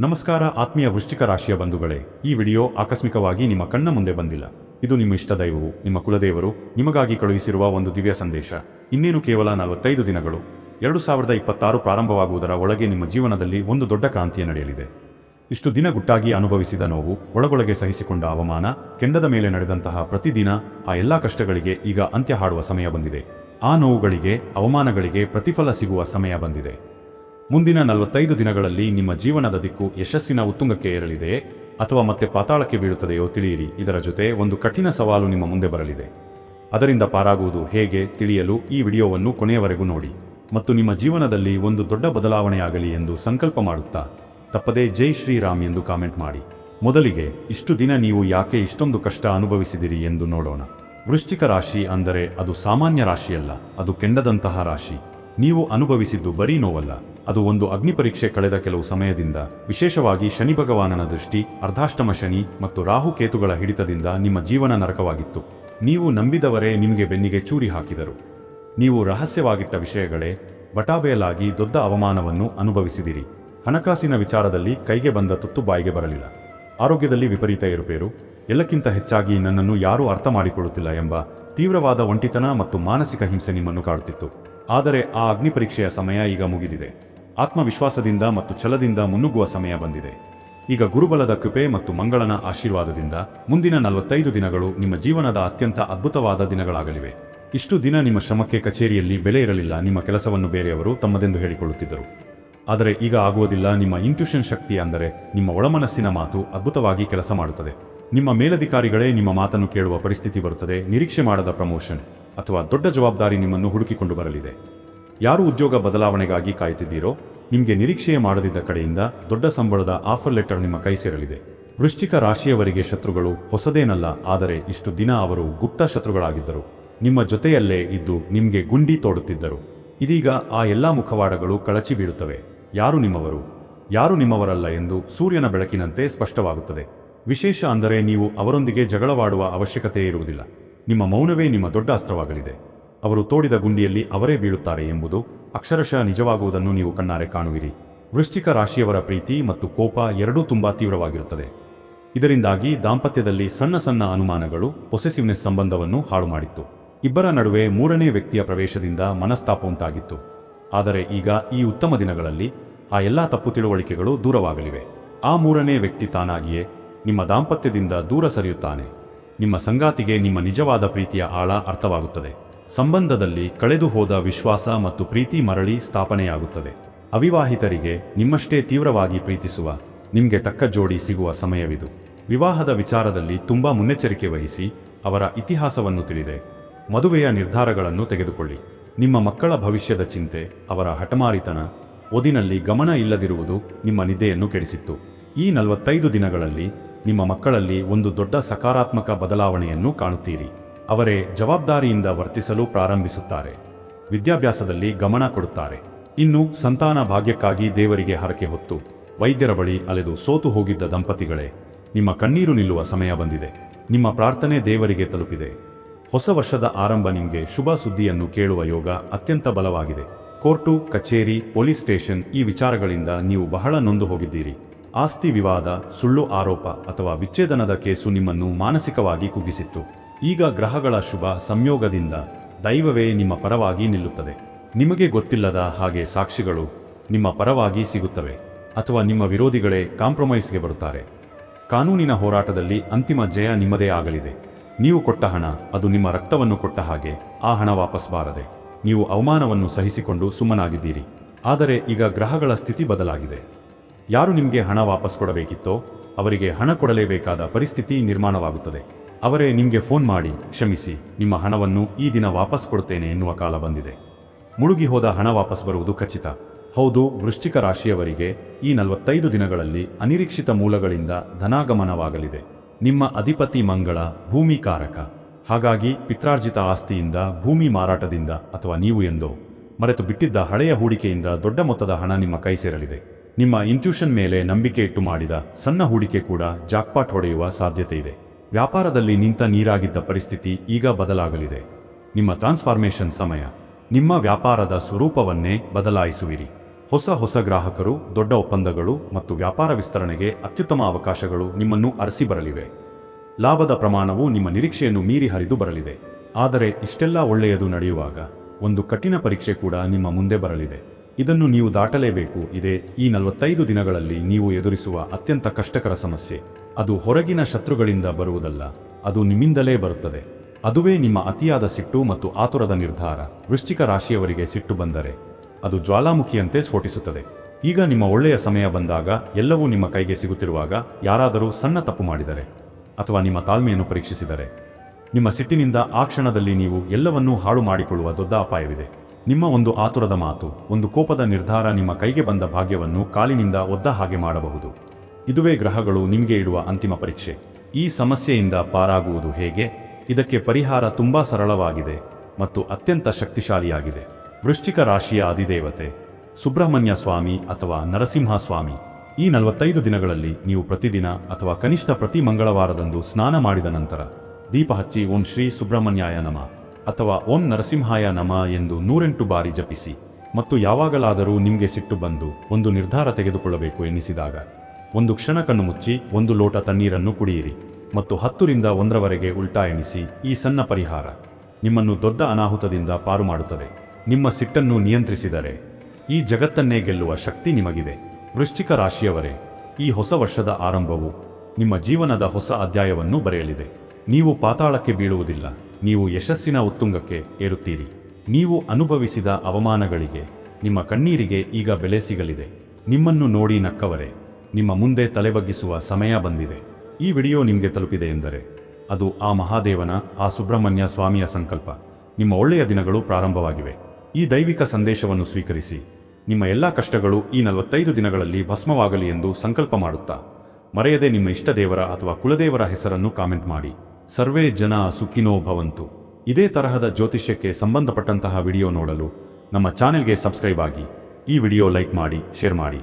ನಮಸ್ಕಾರ ಆತ್ಮೀಯ ವೃಶ್ಚಿಕ ರಾಶಿಯ ಬಂಧುಗಳೇ, ಈ ವಿಡಿಯೋ ಆಕಸ್ಮಿಕವಾಗಿ ನಿಮ್ಮ ಕಣ್ಣ ಮುಂದೆ ಬಂದಿಲ್ಲ. ಇದು ನಿಮ್ಮ ಇಷ್ಟ ದೈವವು, ನಿಮ್ಮ ಕುಲದೇವರು, ನಿಮಗಾಗಿ ಕಳುಹಿಸಿರುವ ಒಂದು ದಿವ್ಯ ಸಂದೇಶ. ಇನ್ನೇನು ಕೇವಲ ನಲವತ್ತೈದು ದಿನಗಳು. ಎರಡು ಸಾವಿರದ ಇಪ್ಪತ್ತಾರು ಪ್ರಾರಂಭವಾಗುವುದರ ಒಳಗೆ ನಿಮ್ಮ ಜೀವನದಲ್ಲಿ ಒಂದು ದೊಡ್ಡ ಕ್ರಾಂತಿಯ ನಡೆಯಲಿದೆ. ಇಷ್ಟು ದಿನ ಗುಟ್ಟಾಗಿ ಅನುಭವಿಸಿದ ನೋವು, ಒಳಗೊಳಗೆ ಸಹಿಸಿಕೊಂಡ ಅವಮಾನ, ಕೆಂಡದ ಮೇಲೆ ನಡೆದಂತಹ ಪ್ರತಿದಿನ, ಆ ಎಲ್ಲಾ ಕಷ್ಟಗಳಿಗೆ ಈಗ ಅಂತ್ಯ ಹಾಡುವ ಸಮಯ ಬಂದಿದೆ. ಆ ನೋವುಗಳಿಗೆ, ಅವಮಾನಗಳಿಗೆ ಪ್ರತಿಫಲ ಸಿಗುವ ಸಮಯ ಬಂದಿದೆ. ಮುಂದಿನ ನಲವತ್ತೈದು ದಿನಗಳಲ್ಲಿ ನಿಮ್ಮ ಜೀವನದ ದಿಕ್ಕು ಯಶಸ್ಸಿನ ಉತ್ತುಂಗಕ್ಕೆ ಏರಲಿದೆ ಅಥವಾ ಮತ್ತೆ ಪಾತಾಳಕ್ಕೆ ಬೀಳುತ್ತದೆಯೋ ತಿಳಿಯಿರಿ. ಇದರ ಜೊತೆ ಒಂದು ಕಠಿಣ ಸವಾಲು ನಿಮ್ಮ ಮುಂದೆ ಬರಲಿದೆ. ಅದರಿಂದ ಪಾರಾಗುವುದು ಹೇಗೆ ತಿಳಿಯಲು ಈ ವಿಡಿಯೋವನ್ನು ಕೊನೆಯವರೆಗೂ ನೋಡಿ. ಮತ್ತು ನಿಮ್ಮ ಜೀವನದಲ್ಲಿ ಒಂದು ದೊಡ್ಡ ಬದಲಾವಣೆಯಾಗಲಿ ಎಂದು ಸಂಕಲ್ಪ ಮಾಡುತ್ತಾ, ತಪ್ಪದೇ ಜೈ ಶ್ರೀರಾಮ್ ಎಂದು ಕಾಮೆಂಟ್ ಮಾಡಿ. ಮೊದಲಿಗೆ, ಇಷ್ಟು ದಿನ ನೀವು ಯಾಕೆ ಇಷ್ಟೊಂದು ಕಷ್ಟ ಅನುಭವಿಸಿದಿರಿ ಎಂದು ನೋಡೋಣ. ವೃಶ್ಚಿಕ ರಾಶಿ ಅಂದರೆ ಅದು ಸಾಮಾನ್ಯ ರಾಶಿಯಲ್ಲ, ಅದು ಕೆಂಡದಂತಹ ರಾಶಿ. ನೀವು ಅನುಭವಿಸಿದ್ದು ಬರೀ ನೋವಲ್ಲ. ಅದು ಒಂದು ಅಗ್ನಿ ಪರೀಕ್ಷೆ ಕಳೆದ ಕೆಲವು ಸಮಯದಿಂದ. ವಿಶೇಷವಾಗಿ ಶನಿ ಭಗವಾನನ ದೃಷ್ಟಿ, ಅರ್ಧಾಷ್ಟಮ ಶನಿ ಮತ್ತು ರಾಹು ಕೇತುಗಳ ಹಿಡಿತದಿಂದ ನಿಮ್ಮ ಜೀವನ ನರಕವಾಗಿತ್ತು. ನೀವು ನಂಬಿದವರೇ ನಿಮಗೆ ಬೆನ್ನಿಗೆ ಚೂರಿ ಹಾಕಿದರು. ನೀವು ರಹಸ್ಯವಾಗಿಟ್ಟ ವಿಷಯಗಳೇ ಬಟಾಬೆಯಲಾಗಿ ದೊಡ್ಡ ಅವಮಾನವನ್ನು ಅನುಭವಿಸಿದಿರಿ. ಹಣಕಾಸಿನ ವಿಚಾರದಲ್ಲಿ ಕೈಗೆ ಬಂದ ತುತ್ತು ಬಾಯಿಗೆ ಬರಲಿಲ್ಲ. ಆರೋಗ್ಯದಲ್ಲಿ ವಿಪರೀತ ಏರುಪೇರು, ಎಲ್ಲಕ್ಕಿಂತ ಹೆಚ್ಚಾಗಿ ನನ್ನನ್ನು ಯಾರೂ ಅರ್ಥ ಮಾಡಿಕೊಳ್ಳುತ್ತಿಲ್ಲ ಎಂಬ ತೀವ್ರವಾದ ಒಂಟಿತನ ಮತ್ತು ಮಾನಸಿಕ ಹಿಂಸೆ ನಿಮ್ಮನ್ನು ಕಾಡುತ್ತಿತ್ತು. ಆದರೆ ಆ ಅಗ್ನಿಪರೀಕ್ಷೆಯ ಸಮಯ ಈಗ ಮುಗಿದಿದೆ. ಆತ್ಮವಿಶ್ವಾಸದಿಂದ ಮತ್ತು ಛಲದಿಂದ ಮುನ್ನುಗ್ಗುವ ಸಮಯ ಬಂದಿದೆ. ಈಗ ಗುರುಬಲದ ಕೃಪೆ ಮತ್ತು ಮಂಗಳನ ಆಶೀರ್ವಾದದಿಂದ ಮುಂದಿನ ನಲವತ್ತೈದು ದಿನಗಳು ನಿಮ್ಮ ಜೀವನದ ಅತ್ಯಂತ ಅದ್ಭುತವಾದ ದಿನಗಳಾಗಲಿವೆ. ಇಷ್ಟು ದಿನ ನಿಮ್ಮ ಶ್ರಮಕ್ಕೆ ಕಚೇರಿಯಲ್ಲಿ ಬೆಲೆ ಇರಲಿಲ್ಲ, ನಿಮ್ಮ ಕೆಲಸವನ್ನು ಬೇರೆಯವರು ತಮ್ಮದೆಂದು ಹೇಳಿಕೊಳ್ಳುತ್ತಿದ್ದರು. ಆದರೆ ಈಗ ಆಗುವುದಿಲ್ಲ, ನಿಮ್ಮ ಇಂಟ್ಯೂಷನ್ ಶಕ್ತಿ ಅಂದರೆ ನಿಮ್ಮ ಒಳಮನಸ್ಸಿನ ಮಾತು ಅದ್ಭುತವಾಗಿ ಕೆಲಸ ಮಾಡುತ್ತದೆ. ನಿಮ್ಮ ಮೇಲಧಿಕಾರಿಗಳೇ ನಿಮ್ಮ ಮಾತನ್ನು ಕೇಳುವ ಪರಿಸ್ಥಿತಿ ಬರುತ್ತದೆ, ನಿರೀಕ್ಷೆ ಮಾಡದ ಪ್ರಮೋಷನ್ ಅಥವಾ ದೊಡ್ಡ ಜವಾಬ್ದಾರಿ ನಿಮ್ಮನ್ನು ಹುಡುಕಿಕೊಂಡು ಬರಲಿದೆ. ಯಾರು ಉದ್ಯೋಗ ಬದಲಾವಣೆಗಾಗಿ ಕಾಯುತ್ತಿದ್ದೀರೋ ನಿಮಗೆ ನಿರೀಕ್ಷೆಯೇ ಮಾಡದಿದ್ದ ಕಡೆಯಿಂದ ದೊಡ್ಡ ಸಂಬಳದ ಆಫರ್ ಲೆಟರ್ ನಿಮ್ಮ ಕೈ ಸೇರಲಿದೆ. ವೃಶ್ಚಿಕ ರಾಶಿಯವರಿಗೆ ಶತ್ರುಗಳು ಹೊಸದೇನಲ್ಲ, ಆದರೆ ಇಷ್ಟು ದಿನ ಅವರು ಗುಪ್ತ ಶತ್ರುಗಳಾಗಿದ್ದರು. ನಿಮ್ಮ ಜೊತೆಯಲ್ಲೇ ಇದ್ದು ನಿಮಗೆ ಗುಂಡಿ ತೋಡುತ್ತಿದ್ದರು. ಇದೀಗ ಆ ಎಲ್ಲ ಮುಖವಾಡಗಳು ಕಳಚಿ ಬೀಳುತ್ತವೆ. ಯಾರು ನಿಮ್ಮವರು? ಯಾರು ನಿಮ್ಮವರಲ್ಲ ಎಂದು ಸೂರ್ಯನ ಬೆಳಕಿನಂತೆ ಸ್ಪಷ್ಟವಾಗುತ್ತದೆ. ವಿಶೇಷ ಅಂದರೆ ನೀವು ಅವರೊಂದಿಗೆ ಜಗಳವಾಡುವ ಅವಶ್ಯಕತೆ ಇರುವುದಿಲ್ಲ. ನಿಮ್ಮ ಮೌನವೇ ನಿಮ್ಮ ದೊಡ್ಡ ಅಸ್ತ್ರವಾಗಲಿದೆ. ಅವರು ತೋಡಿದ ಗುಂಡಿಯಲ್ಲಿ ಅವರೇ ಬೀಳುತ್ತಾರೆ ಎಂಬುದು ಅಕ್ಷರಶಃ ನಿಜವಾಗುವುದನ್ನು ನೀವು ಕಣ್ಣಾರೆ ಕಾಣುವಿರಿ. ವೃಶ್ಚಿಕ ರಾಶಿಯವರ ಪ್ರೀತಿ ಮತ್ತು ಕೋಪ ಎರಡೂ ತುಂಬಾ ತೀವ್ರವಾಗಿರುತ್ತದೆ. ಇದರಿಂದಾಗಿ ದಾಂಪತ್ಯದಲ್ಲಿ ಸಣ್ಣ ಸಣ್ಣ ಅನುಮಾನಗಳು ಪೊಸೆಸಿವ್ನೆಸ್ ಸಂಬಂಧವನ್ನು ಹಾಳು ಮಾಡಿತ್ತು. ಇಬ್ಬರ ನಡುವೆ ಮೂರನೇ ವ್ಯಕ್ತಿಯ ಪ್ರವೇಶದಿಂದ ಮನಸ್ತಾಪ ಉಂಟಾಗಿತ್ತು. ಆದರೆ ಈಗ ಈ ಉತ್ತಮ ದಿನಗಳಲ್ಲಿ ಆ ಎಲ್ಲಾ ತಪ್ಪು ತಿಳುವಳಿಕೆಗಳು ದೂರವಾಗಲಿವೆ. ಆ ಮೂರನೇ ವ್ಯಕ್ತಿ ತಾನಾಗಿಯೇ ನಿಮ್ಮ ದಾಂಪತ್ಯದಿಂದ ದೂರ ಸರಿಯುತ್ತಾನೆ. ನಿಮ್ಮ ಸಂಗಾತಿಗೆ ನಿಮ್ಮ ನಿಜವಾದ ಪ್ರೀತಿಯ ಆಳ ಅರ್ಥವಾಗುತ್ತದೆ. ಸಂಬಂಧದಲ್ಲಿ ಕಳೆದುಹೋದ ವಿಶ್ವಾಸ ಮತ್ತು ಪ್ರೀತಿ ಮರಳಿ ಸ್ಥಾಪನೆಯಾಗುತ್ತದೆ. ಅವಿವಾಹಿತರಿಗೆ ನಿಮ್ಮಷ್ಟೇ ತೀವ್ರವಾಗಿ ಪ್ರೀತಿಸುವ, ನಿಮಗೆ ತಕ್ಕ ಜೋಡಿ ಸಿಗುವ ಸಮಯವಿದು. ವಿವಾಹದ ವಿಚಾರದಲ್ಲಿ ತುಂಬಾ ಮುನ್ನೆಚ್ಚರಿಕೆ ವಹಿಸಿ ಅವರ ಇತಿಹಾಸವನ್ನು ತಿಳಿದೆ. ಮದುವೆಯ ನಿರ್ಧಾರಗಳನ್ನು ತೆಗೆದುಕೊಳ್ಳಿ. ನಿಮ್ಮ ಮಕ್ಕಳ ಭವಿಷ್ಯದ ಚಿಂತೆ, ಅವರ ಹಠಮಾರಿತನ, ಓದಿನಲ್ಲಿ ಗಮನ ಇಲ್ಲದಿರುವುದು ನಿಮ್ಮ ನಿದ್ದೆಯನ್ನು ಕೆಡಿಸಿತ್ತು. ಈ ನಲವತ್ತೈದು ದಿನಗಳಲ್ಲಿ ನಿಮ್ಮ ಮಕ್ಕಳಲ್ಲಿ ಒಂದು ದೊಡ್ಡ ಸಕಾರಾತ್ಮಕ ಬದಲಾವಣೆಯನ್ನು ಕಾಣುತ್ತೀರಿ. ಅವರೇ ಜವಾಬ್ದಾರಿಯಿಂದ ವರ್ತಿಸಲು ಪ್ರಾರಂಭಿಸುತ್ತಾರೆ. ವಿದ್ಯಾಭ್ಯಾಸದಲ್ಲಿ ಗಮನ ಕೊಡುತ್ತಾರೆ. ಇನ್ನು ಸಂತಾನ ಭಾಗ್ಯಕ್ಕಾಗಿ ದೇವರಿಗೆ ಹರಕೆ ಹೊತ್ತು ವೈದ್ಯರ ಬಳಿ ಅಲೆದು ಸೋತು ಹೋಗಿದ್ದ ದಂಪತಿಗಳೇ, ನಿಮ್ಮ ಕಣ್ಣೀರು ನಿಲ್ಲುವ ಸಮಯ ಬಂದಿದೆ. ನಿಮ್ಮ ಪ್ರಾರ್ಥನೆ ದೇವರಿಗೆ ತಲುಪಿದೆ. ಹೊಸ ವರ್ಷದ ಆರಂಭ ನಿಮಗೆ ಶುಭ ಸುದ್ದಿಯನ್ನು ಕೇಳುವ ಯೋಗ ಅತ್ಯಂತ ಬಲವಾಗಿದೆ. ಕೋರ್ಟು, ಕಚೇರಿ, ಪೊಲೀಸ್ ಸ್ಟೇಷನ್ ಈ ವಿಚಾರಗಳಿಂದ ನೀವು ಬಹಳ ನೊಂದು ಹೋಗಿದ್ದೀರಿ. ಆಸ್ತಿ ವಿವಾದ, ಸುಳ್ಳು ಆರೋಪ ಅಥವಾ ವಿಚ್ಛೇದನದ ಕೇಸು ನಿಮ್ಮನ್ನು ಮಾನಸಿಕವಾಗಿ ಕುಗ್ಗಿಸಿತ್ತು. ಈಗ ಗ್ರಹಗಳ ಶುಭ ಸಂಯೋಗದಿಂದ ದೈವವೇ ನಿಮ್ಮ ಪರವಾಗಿ ನಿಲ್ಲುತ್ತದೆ. ನಿಮಗೆ ಗೊತ್ತಿಲ್ಲದ ಹಾಗೆ ಸಾಕ್ಷಿಗಳು ನಿಮ್ಮ ಪರವಾಗಿ ಸಿಗುತ್ತವೆ ಅಥವಾ ನಿಮ್ಮ ವಿರೋಧಿಗಳೇ ಕಾಂಪ್ರಮೈಸ್ಗೆ ಬರುತ್ತಾರೆ. ಕಾನೂನಿನ ಹೋರಾಟದಲ್ಲಿ ಅಂತಿಮ ಜಯ ನಿಮ್ಮದೇ ಆಗಲಿದೆ. ನೀವು ಕೊಟ್ಟ ಹಣ ಅದು ನಿಮ್ಮ ರಕ್ತವನ್ನು ಕೊಟ್ಟ ಹಾಗೆ ಆ ಹಣ ವಾಪಸ್ ಬಾರದೆ ನೀವು ಅವಮಾನವನ್ನು ಸಹಿಸಿಕೊಂಡು ಸುಮ್ಮನಾಗಿದ್ದೀರಿ. ಆದರೆ ಈಗ ಗ್ರಹಗಳ ಸ್ಥಿತಿ ಬದಲಾಗಿದೆ. ಯಾರು ನಿಮಗೆ ಹಣ ವಾಪಸ್ ಕೊಡಬೇಕಿತ್ತೋ ಅವರಿಗೆ ಹಣ ಕೊಡಲೇಬೇಕಾದ ಪರಿಸ್ಥಿತಿ ನಿರ್ಮಾಣವಾಗುತ್ತದೆ. ಅವರೇ ನಿಮಗೆ ಫೋನ್ ಮಾಡಿ, ಕ್ಷಮಿಸಿ, ನಿಮ್ಮ ಹಣವನ್ನು ಈ ದಿನ ವಾಪಸ್ ಕೊಡುತ್ತೇನೆ ಎನ್ನುವ ಕಾಲ ಬಂದಿದೆ. ಮುಳುಗಿ ಹೋದ ಹಣ ವಾಪಸ್ ಬರುವುದು ಖಚಿತ. ಹೌದು, ವೃಶ್ಚಿಕ ರಾಶಿಯವರಿಗೆ ಈ ನಲವತ್ತೈದು ದಿನಗಳಲ್ಲಿ ಅನಿರೀಕ್ಷಿತ ಮೂಲಗಳಿಂದ ಧನಾಗಮನವಾಗಲಿದೆ. ನಿಮ್ಮ ಅಧಿಪತಿ ಮಂಗಳ, ಭೂಮಿ ಕಾರಕ. ಹಾಗಾಗಿ ಪಿತ್ರಾರ್ಜಿತ ಆಸ್ತಿಯಿಂದ, ಭೂಮಿ ಮಾರಾಟದಿಂದ ಅಥವಾ ನೀವು ಎಂದೋ ಮರೆತು ಬಿಟ್ಟಿದ್ದ ಹಳೆಯ ಹೂಡಿಕೆಯಿಂದ ದೊಡ್ಡ ಮೊತ್ತದ ಹಣ ನಿಮ್ಮ ಕೈ ಸೇರಲಿದೆ. ನಿಮ್ಮ ಇಂಟ್ಯೂಷನ್ ಮೇಲೆ ನಂಬಿಕೆ ಇಟ್ಟು ಮಾಡಿದ ಸಣ್ಣ ಹೂಡಿಕೆ ಕೂಡ ಜಾಕ್ಪಾಟ್ ಹೊಡೆಯುವ ಸಾಧ್ಯತೆ ಇದೆ. ವ್ಯಾಪಾರದಲ್ಲಿ ನಿಂತ ನೀರಾಗಿದ್ದ ಪರಿಸ್ಥಿತಿ ಈಗ ಬದಲಾಗಲಿದೆ. ನಿಮ್ಮ ಟ್ರಾನ್ಸ್ಫಾರ್ಮೇಷನ್ ಸಮಯ. ನಿಮ್ಮ ವ್ಯಾಪಾರದ ಸ್ವರೂಪವನ್ನೇ ಬದಲಾಯಿಸುವಿರಿ. ಹೊಸ ಹೊಸ ಗ್ರಾಹಕರು, ದೊಡ್ಡ ಒಪ್ಪಂದಗಳು ಮತ್ತು ವ್ಯಾಪಾರ ವಿಸ್ತರಣೆಗೆ ಅತ್ಯುತ್ತಮ ಅವಕಾಶಗಳು ನಿಮ್ಮನ್ನು ಅರಸಿ ಬರಲಿವೆ. ಲಾಭದ ಪ್ರಮಾಣವು ನಿಮ್ಮ ನಿರೀಕ್ಷೆಯನ್ನು ಮೀರಿ ಹರಿದು ಬರಲಿದೆ. ಆದರೆ ಇಷ್ಟೆಲ್ಲ ಒಳ್ಳೆಯದು ನಡೆಯುವಾಗ ಒಂದು ಕಠಿಣ ಪರೀಕ್ಷೆ ಕೂಡ ನಿಮ್ಮ ಮುಂದೆ ಬರಲಿದೆ. ಇದನ್ನು ನೀವು ದಾಟಲೇಬೇಕು. ಇದೇ ಈ ನಲವತ್ತೈದು ದಿನಗಳಲ್ಲಿ ನೀವು ಎದುರಿಸುವ ಅತ್ಯಂತ ಕಷ್ಟಕರ ಸಮಸ್ಯೆ. ಅದು ಹೊರಗಿನ ಶತ್ರುಗಳಿಂದ ಬರುವುದಲ್ಲ, ಅದು ನಿಮ್ಮಿಂದಲೇ ಬರುತ್ತದೆ. ಅದುವೇ ನಿಮ್ಮ ಅತಿಯಾದ ಸಿಟ್ಟು ಮತ್ತು ಆತುರದ ನಿರ್ಧಾರ. ವೃಶ್ಚಿಕ ರಾಶಿಯವರಿಗೆ ಸಿಟ್ಟು ಬಂದರೆ, ಅದು ಜ್ವಾಲಾಮುಖಿಯಂತೆ ಸ್ಫೋಟಿಸುತ್ತದೆ ಈಗ ನಿಮ್ಮ ಒಳ್ಳೆಯ ಸಮಯ ಬಂದಾಗ, ಎಲ್ಲವೂ ನಿಮ್ಮ ಕೈಗೆ ಸಿಗುತ್ತಿರುವಾಗ ಯಾರಾದರೂ ಸಣ್ಣ ತಪ್ಪು ಮಾಡಿದರೆ, ಅಥವಾ ನಿಮ್ಮ ತಾಳ್ಮೆಯನ್ನು ಪರೀಕ್ಷಿಸಿದರೆ, ನಿಮ್ಮ ಸಿಟ್ಟಿನಿಂದ ಆ ಕ್ಷಣದಲ್ಲಿ ನೀವು ಎಲ್ಲವನ್ನೂ ಹಾಳು ಮಾಡಿಕೊಳ್ಳುವ ದೊಡ್ಡ ಅಪಾಯವಿದೆ. ನಿಮ್ಮ ಒಂದು ಆತುರದ ಮಾತು, ಒಂದು ಕೋಪದ ನಿರ್ಧಾರ ನಿಮ್ಮ ಕೈಗೆ ಬಂದ ಭಾಗ್ಯವನ್ನು ಕಾಲಿನಿಂದ ಒದ್ದ ಹಾಗೆ ಮಾಡಬಹುದು. ಇದುವೇ ಗ್ರಹಗಳು ನಿಮಗೆ ಇಡುವ ಅಂತಿಮ ಪರೀಕ್ಷೆ. ಈ ಸಮಸ್ಯೆಯಿಂದ ಪಾರಾಗುವುದು ಹೇಗೆ? ಇದಕ್ಕೆ ಪರಿಹಾರ ತುಂಬಾ ಸರಳವಾಗಿದೆ ಮತ್ತು ಅತ್ಯಂತ ಶಕ್ತಿಶಾಲಿಯಾಗಿದೆ. ವೃಶ್ಚಿಕ ರಾಶಿಯ ಅಧಿದೇವತೆ, ಸುಬ್ರಹ್ಮಣ್ಯ ಸ್ವಾಮಿ ಅಥವಾ ನರಸಿಂಹ ಸ್ವಾಮಿ ಈ ನಲವತ್ತೈದು ದಿನಗಳಲ್ಲಿ ನೀವು ಪ್ರತಿದಿನ ಅಥವಾ ಕನಿಷ್ಠ ಪ್ರತಿ ಮಂಗಳವಾರದಂದು ಸ್ನಾನ ಮಾಡಿದ ನಂತರ, ದೀಪ ಹಚ್ಚಿ ಓಂ ಶ್ರೀ ಸುಬ್ರಹ್ಮಣ್ಯಾಯ ನಮ ಅಥವಾ ಓಂ ನರಸಿಂಹಾಯ ನಮ ಎಂದು ನೂರೆಂಟು ಬಾರಿ ಜಪಿಸಿ ಮತ್ತು ಯಾವಾಗಲಾದರೂ ನಿಮಗೆ ಸಿಟ್ಟು ಬಂದು ಒಂದು ನಿರ್ಧಾರ ತೆಗೆದುಕೊಳ್ಳಬೇಕು ಎನ್ನಿಸಿದಾಗ. ಒಂದು ಕ್ಷಣ ಕಣ್ಣು ಮುಚ್ಚಿ ಒಂದು ಲೋಟ ತಣ್ಣೀರನ್ನು ಕುಡಿಯಿರಿ ಮತ್ತು ಹತ್ತರಿಂದ ಒಂದರವರೆಗೆ ಉಲ್ಟಾ ಎಣಿಸಿ ಈ ಸಣ್ಣ ಪರಿಹಾರ ನಿಮ್ಮನ್ನು ದೊಡ್ಡ ಅನಾಹುತದಿಂದ ಪಾರು ಮಾಡುತ್ತದೆ. ನಿಮ್ಮ ಸಿಟ್ಟನ್ನು ನಿಯಂತ್ರಿಸಿದರೆ ಈ ಜಗತ್ತನ್ನೇ ಗೆಲ್ಲುವ ಶಕ್ತಿ ನಿಮಗಿದೆ. ವೃಶ್ಚಿಕ ರಾಶಿಯವರೇ, ಈ ಹೊಸ ವರ್ಷದ ಆರಂಭವು ನಿಮ್ಮ ಜೀವನದ ಹೊಸ ಅಧ್ಯಾಯವನ್ನು ಬರೆಯಲಿದೆ. ನೀವು ಪಾತಾಳಕ್ಕೆ ಬೀಳುವುದಿಲ್ಲ, ನೀವು ಯಶಸ್ಸಿನ ಉತ್ತುಂಗಕ್ಕೆ ಏರುತ್ತೀರಿ. ನೀವು ಅನುಭವಿಸಿದ ಅವಮಾನಗಳಿಗೆ ನಿಮ್ಮ ಕಣ್ಣೀರಿಗೆ ಈಗ ಬೆಲೆ ಸಿಗಲಿದೆ. ನಿಮ್ಮನ್ನು ನೋಡಿ ನಕ್ಕವರೇ ನಿಮ್ಮ ಮುಂದೆ ತಲೆಬಗ್ಗಿಸುವ ಸಮಯ ಬಂದಿದೆ. ಈ ವಿಡಿಯೋ ನಿಮಗೆ ತಲುಪಿದೆ ಎಂದರೆ, ಅದು ಆ ಮಹಾದೇವನ, ಆ ಸುಬ್ರಹ್ಮಣ್ಯ ಸ್ವಾಮಿಯ ಸಂಕಲ್ಪ. ನಿಮ್ಮ ಒಳ್ಳೆಯ ದಿನಗಳು ಪ್ರಾರಂಭವಾಗಿವೆ. ಈ ದೈವಿಕ ಸಂದೇಶವನ್ನು ಸ್ವೀಕರಿಸಿ, ನಿಮ್ಮ ಎಲ್ಲ ಕಷ್ಟಗಳು ಈ ನಲವತ್ತೈದು ದಿನಗಳಲ್ಲಿ ಭಸ್ಮವಾಗಲಿ ಎಂದು ಸಂಕಲ್ಪ ಮಾಡುತ್ತಾ, ಮರೆಯದೆ ನಿಮ್ಮ ಇಷ್ಟ ದೇವರ ಅಥವಾ ಕುಲದೇವರ ಹೆಸರನ್ನು ಕಾಮೆಂಟ್ ಮಾಡಿ. ಸರ್ವೇ ಜನ ಸುಖಿನೋ ಭವಂತು. ಇದೇ ತರಹದ ಜ್ಯೋತಿಷ್ಯಕ್ಕೆ ಸಂಬಂಧಪಟ್ಟಂತಹ ವಿಡಿಯೋ ನೋಡಲು ನಮ್ಮ ಚಾನೆಲ್ಗೆ ಸಬ್ಸ್ಕ್ರೈಬ್ ಆಗಿ, ಈ ವಿಡಿಯೋ ಲೈಕ್ ಮಾಡಿ, ಶೇರ್ ಮಾಡಿ.